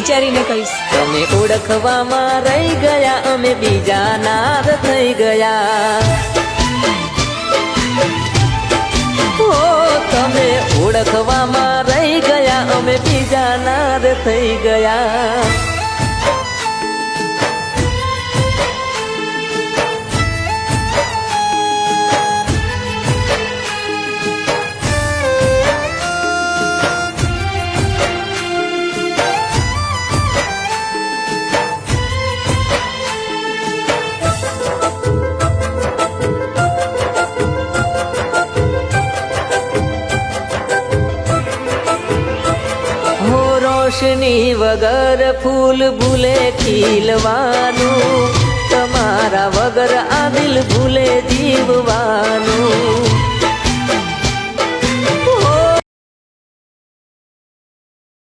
વિચારીને કહીશ. તમે ઓળખવામાં રહી ગયા, અમે બીજા નાર થઈ ગયા. ઓ, તમે ઓળખવામાં રહી ગયા, અમે બીજા નાર થઈ ગયા. રોશની વગર ફૂલ ભૂલે ખીલવાનું. તમારા વગર આ દિલ ભૂલે જીવવાનું